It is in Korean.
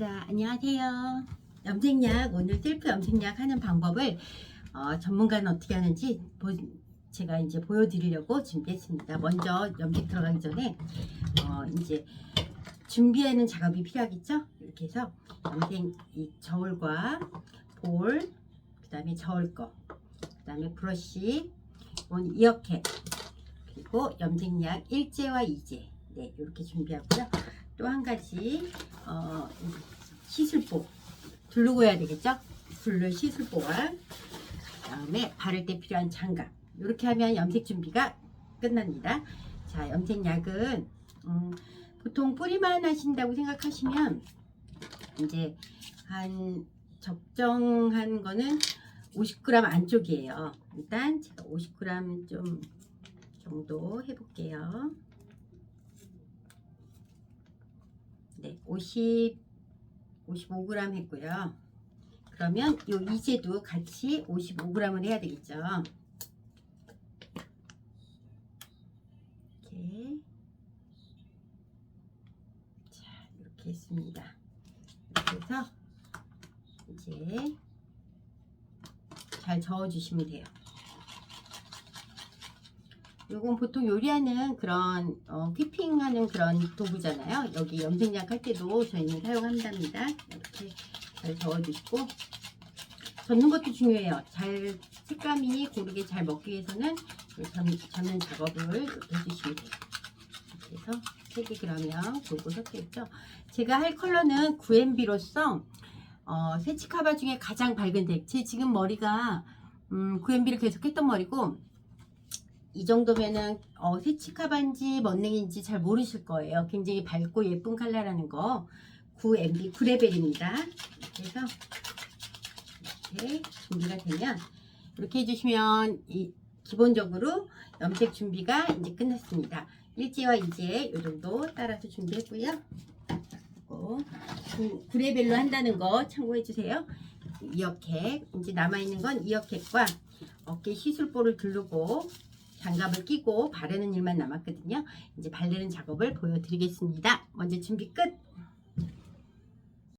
자, 안녕하세요. 염색약, 오늘 셀프 염색약 하는 방법을 어, 전문가는 어떻게 하는지 보, 제가 이제 보여드리려고 준비했습니다. 먼저 염색 들어가기 전에 어, 이제 준비하는 작업이 필요하겠죠? 이렇게 해서 염색 이 저울과 볼, 그 다음에 저울 거, 그 다음에 브러쉬, 이어캡, 그리고 염색약 일제와 이제, 네, 이렇게 준비하고요. 또 한 가지 어, 시술보 두르고 해야 되겠죠? 둘러 시술보와 그다음에 바를 때 필요한 장갑 이렇게 하면 염색 준비가 끝납니다. 자 염색약은 음, 보통 뿌리만 하신다고 생각하시면 이제 한 적정한 거는 50g 안쪽이에요. 일단 제가 50g 좀 정도 해볼게요. 네, 50, 55g 했고요. 그러면 요 이제도 같이 55g을 해야 되겠죠. 이렇게. 자, 이렇게 했습니다. 이렇게 해서 이제 잘 저어주시면 돼요. 요건 보통 요리하는 그런 어, 휘핑하는 그런 도구잖아요. 여기 염색약 할 때도 저희는 사용한답니다. 이렇게 잘 저어주시고 젓는 것도 중요해요. 잘 색감이 고르게 잘 먹기 위해서는 젓, 젓는 작업을 해주시면 돼요. 이렇게 해서 색이 그러면 골고루 섞여있죠. 제가 할 컬러는 9MB로서 어, 세치카바 중에 가장 밝은 색. 제 지금 머리가 음, 9MB를 계속 했던 머리고 이 정도면은 어, 세치카반지 멋냉인지 잘 모르실 거예요. 굉장히 밝고 예쁜 컬러라는 거 9MB 9레벨입니다. 그래서 이렇게 준비가 되면 이렇게 해주시면 이, 기본적으로 염색 준비가 이제 끝났습니다. 일제와 이제 이 정도 따라서 준비했고요. 그리고 9레벨로 한다는 거 참고해 주세요. 이어캡 이제 남아있는 건 이어캡과 어깨 시술볼을 두르고 장갑을 끼고 바르는 일만 남았거든요. 이제 바르는 작업을 보여드리겠습니다. 먼저 준비 끝!